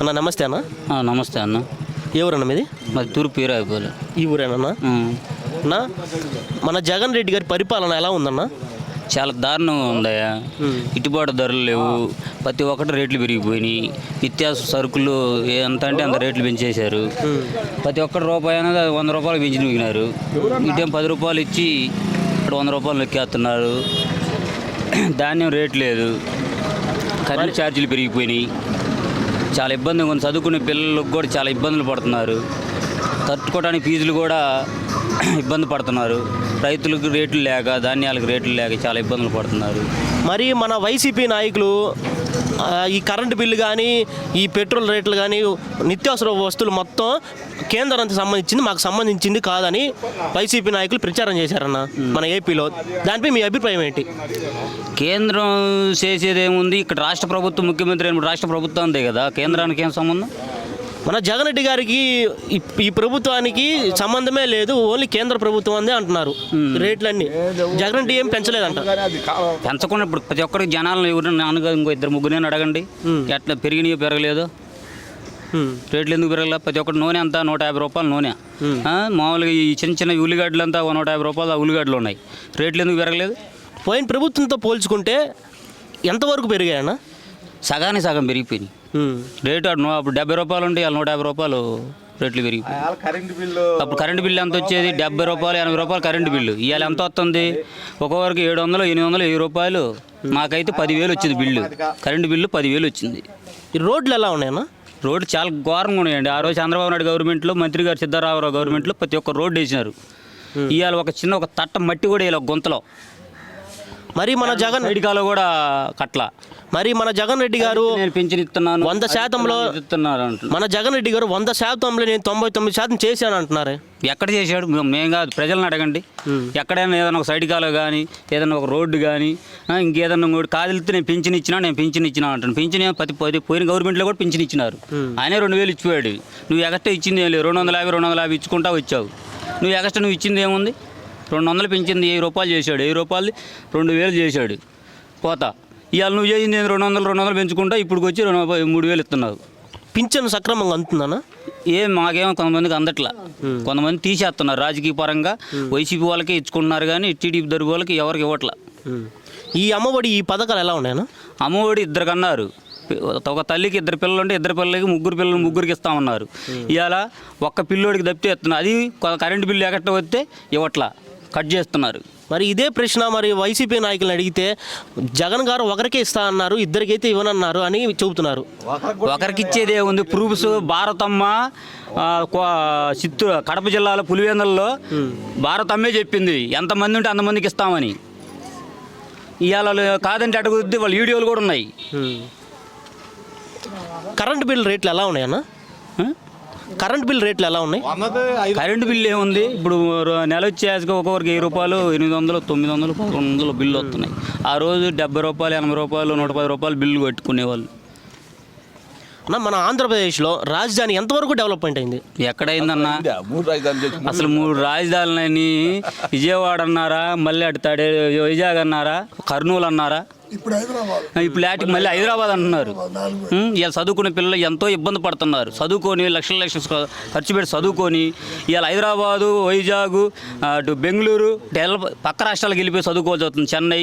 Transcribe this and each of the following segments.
అన్న నమస్తే అన్న. నమస్తే అన్న. ఏ ఊరన్న మీది? మాది తూర్పు పీరాయిపోలే ఈ ఊరేనన్నా? అన్న మన జగన్ రెడ్డి గారి పరిపాలన ఎలా ఉందన్న? చాలా దారుణంగా ఉందయ్యా. గిట్టుబాటు ధరలు లేవు. ప్రతి ఒక్కటి రేట్లు పెరిగిపోయినాయి. నిత్యావసర సరుకులు ఎంత అంటే అంత రేట్లు పెంచేశారు. ప్రతి ఒక్కటి రూపాయి అనేది వంద రూపాయలు పెంచి మిగినారు ఇటేం పది రూపాయలు ఇచ్చి ఇక్కడ వంద రూపాయలు నొక్కేస్తున్నారు. ధాన్యం రేట్ లేదు. కరెంట్ ఛార్జీలు పెరిగిపోయినాయి. చాలా ఇబ్బందిగా ఉంది. చదువుకునే పిల్లలకు కూడా చాలా ఇబ్బందులు పడుతున్నారు. తట్టుకోవడానికి ఫీజులు కూడా ఇబ్బంది పడుతున్నారు. రైతులకు రేట్లు లేక ధాన్యాలకు రేట్లు లేక చాలా ఇబ్బందులు పడుతున్నారు. మరి మన వైసీపీ నాయకులు ఈ కరెంటు బిల్లు కానీ ఈ పెట్రోల్ రేట్లు కానీ నిత్యావసర వస్తువులు మొత్తం కేంద్రానికి సంబంధించింది మాకు సంబంధించింది కాదని వైసీపీ నాయకులు ప్రచారం చేశారన్న మన ఏపీలో. దానిపై మీ అభిప్రాయం ఏంటి? కేంద్రం చేసేది ఏముంది ఇక్కడ రాష్ట్ర ప్రభుత్వం ముఖ్యమంత్రి రాష్ట్ర ప్రభుత్వం అంతే కదా. కేంద్రానికి ఏం సంబంధం? మన జగన్ రెడ్డి గారికి ఈ- ప్రభుత్వానికి సంబంధమే లేదు ఓన్లీ కేంద్ర ప్రభుత్వం అందే అంటున్నారు రేట్లన్నీ. జగన్ రెడ్డి ఏం పెంచలేదంట. పెంచకుండా ఇప్పుడు ప్రతి ఒక్కరికి జనాలను ఎవరు నాన్నగా ఇంకో ఇద్దరు ముగ్గురు అడగండి. ఎట్లా పెరిగినాయో పెరగలేదు. రేట్లు ఎందుకు పెరగలే? ప్రతి ఒక్కటి నూనె అంతా నూట యాభై రూపాయలు నూనె. మామూలుగా ఈ చిన్న చిన్న ఉల్లిగడ్డలు అంతా నూట యాభై రూపాయలు ఆ ఉల్లిగడ్డలు ఉన్నాయి. రేట్లు ఎందుకు పెరగలేదు? పోయిన ప్రభుత్వంతో పోల్చుకుంటే ఎంతవరకు పెరిగాయన్న? సగానికి సగం పెరిగిపోయినాయి. హ్మ్. రేటు అటు నూ- అప్పుడు డెబ్బై రూపాయలు ఉంటే వాళ్ళు నూట యాభై రూపాయలు రేట్లు పెరిగిపోయి అప్పుడు కరెంటు బిల్లు ఎంత వచ్చేది? డెబ్బై రూపాయలు ఎనభై రూపాయలు కరెంటు బిల్లు. ఇవాళ ఎంత వస్తుంది? ఒక్కొక్కరికి ఏడు వందలు ఎనిమిది వందలు వెయ్యి రూపాయలు. మాకైతే పదివేలు వచ్చింది బిల్లు. కరెంటు బిల్లు పదివేలు వచ్చింది. ఈ రోడ్లు ఎలా ఉన్నాయన్న? రోడ్డు చాలా ఘోరంగా ఉన్నాయండి. ఆ రోజు చంద్రబాబు నాయుడు గవర్నమెంట్లో మంత్రి గారు సిద్ధారామరావు గవర్నమెంట్లో ప్రతి ఒక్క రోడ్డు వేసినారు. ఇవాళ ఒక చిన్న ఒక తట్ట మట్టి కూడా ఇలా గుంతలో. మరి మన జగన్ సైడికాలో కూడా కట్ల మరి మన జగన్ రెడ్డి గారు నేను ఇస్తున్నాను వంద శాతంలో ఇస్తున్నారు మన జగన్ రెడ్డి గారు వంద శాతంలో నేను తొంభై తొమ్మిది శాతం చేశాను అంటున్నారే? ఎక్కడ చేశాడు? మేము కాదు ప్రజలను అడగండి. ఎక్కడైనా ఏదైనా ఒక సైడ్ కాలో కానీ ఏదైనా ఒక రోడ్డు కానీ ఇంకేదైనా ఇంకోటి కాదిలితే నేను పింఛన్ ఇచ్చినా నేను పింఛన్ ఇచ్చినా అంటాను పింఛన్ ప్రతి పోయి- పోయిన గవర్నమెంట్లో కూడా పింఛన్ ఇచ్చినారు. ఆయనే రెండు వేలు ఇచ్చిపోయాడు. నువ్వు ఎగస్ట్రా ఇచ్చింది ఏం లేదు. రెండు వందల యాభై రెండు వందల యాభై ఇచ్చుకుంటా వచ్చావు. నువ్వు ఎగస్ట్రా నువ్వు ఇచ్చింది ఏముంది? రెండు వందలు పెంచింది వెయ్యి రూపాయలు చేశాడు. వెయ్యి రూపాయలు రెండు వేలు చేశాడు. పోతా. ఇవాళ నువ్వు చేసింది ఏంది? రెండు వందలు రెండు వందలు పెంచుకుంటా ఇప్పుడు వచ్చి రెండు వందల- మూడు వేలు ఇస్తున్నావు. పింఛన్ సక్రమంగా అందుతుందన్న ఏం మాకేమో కొంతమందికి అందట్లా. కొంతమంది తీసేస్తున్నారు. రాజకీయ పరంగా వైసీపీ వాళ్ళకే ఇచ్చుకుంటున్నారు కానీ టీడీపీ దొరికి వాళ్ళకి ఎవరికి ఇవ్వట్లా. ఈ అమ్మఒడి ఈ పథకాలు ఎలా ఉన్నాయన్న అమ్మఒడి ఇద్దరికి అన్నారు ఒక తల్లికి ఇద్దరు పిల్లలు ఉంటే ఇద్దరు పిల్లలకి ముగ్గురు పిల్లలు ముగ్గురికి ఇస్తామన్నారు. ఇవాళ ఒక్క పిల్లోడికి తప్పితే ఇస్తున్నారు అది కరెంటు బిల్లు ఎక్కడ వస్తే ఇవ్వట్లా. కట్ చేస్తున్నారు. మరి ఇదే ప్రశ్న మరి వైసీపీ నాయకులను అడిగితే జగన్ గారు ఒకరికే ఇస్తా అన్నారు ఇద్దరికైతే ఇవ్వనన్నారు అని చెబుతున్నారు. ఒకరికి ఇచ్చేది ఏముంది ప్రూఫ్స్. భారతమ్మ చిత్తూరు కడప జిల్లాలో పులివెందులలో భారతమ్మే చెప్పింది. ఎంతమంది ఉంటే అంతమందికి ఇస్తామని. ఇవాళ కాదంటే అడుగుద్ది వాళ్ళ వీడియోలు కూడా ఉన్నాయి. కరెంట్ బిల్ రేట్లు ఎలా ఉన్నాయన్న? కరెంట్ బిల్ రేట్లు ఎలా ఉన్నాయి? కరెంటు బిల్లు ఏముంది? ఇప్పుడు నెల వచ్చేసి ఒక్కొక్కరికి వెయ్యి రూపాయలు ఎనిమిది వందలు తొమ్మిది వందలు పదకొండు వందలు బిల్లు వస్తున్నాయి. ఆ రోజు డెబ్బై రూపాయలు ఎనభై రూపాయలు నూట పది రూపాయలు బిల్లు కట్టుకునేవాళ్ళు. అన్న మన ఆంధ్రప్రదేశ్లో రాజధాని ఎంతవరకు డెవలప్మెంట్ అయింది? ఎక్కడైందన్నా? అసలు మూడు రాజధానులని విజయవాడ అన్నారా మళ్ళీ అటు తడే వైజాగ్ అన్నారా కర్నూలు అన్నారా? ఇప్పుడు హైదరాబాద్. ఇప్పుడు లాటికి మళ్ళీ హైదరాబాద్ అంటున్నారు. ఇలా చదువుకునే పిల్లలు ఎంతో ఇబ్బంది పడుతున్నారు. చదువుకొని లక్షల లక్షలు ఖర్చు పెట్టి చదువుకొని ఇవాళ హైదరాబాదు వైజాగ్ అటు బెంగళూరు డెవలప్ పక్క రాష్ట్రాలకు వెళ్ళిపోయి చదువుకోవాల్సి వస్తుంది. చెన్నై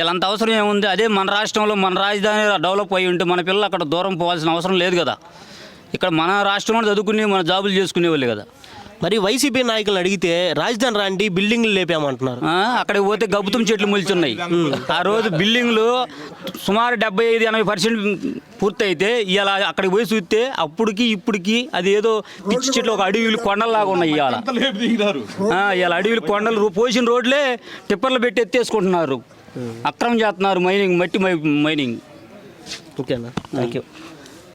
ఇలా అంత అవసరం ఏముంది? అదే మన రాష్ట్రంలో మన రాజధాని డెవలప్ అయ్యి ఉంటే మన పిల్లలు అక్కడ దూరం పోవాల్సిన అవసరం లేదు కదా. ఇక్కడ మన రాష్ట్రంలో చదువుకుని మన జాబులు చేసుకునేవాళ్ళు కదా. మరి వైసీపీ నాయకులను అడిగితే రాజధాని రాండి బిల్డింగ్లు లేపామంటున్నారు. ఆ, అక్కడికి పోతే గబుతం చెట్లు మొలుచున్నాయి. ఆ రోజు బిల్డింగ్లు సుమారు డెబ్బై ఐదు ఎనభై పర్సెంట్ పూర్తయితే ఇలా అక్కడికి పోయి చూస్తే అప్పటికి ఇప్పటికి అది ఏదో పిచ్చి చెట్లు ఒక అడవిలు కొండల్లాగా ఉన్నాయి ఇవాళ. ఇవాళ అడవిలు కొండలు పోసిన రోడ్లే టిప్పర్లు పెట్టి ఎత్తేసుకుంటున్నారు. అక్రమం చేస్తున్నారు మైనింగ్ మట్టి మై- మైనింగ్. ఓకేనా థ్యాంక్ యూ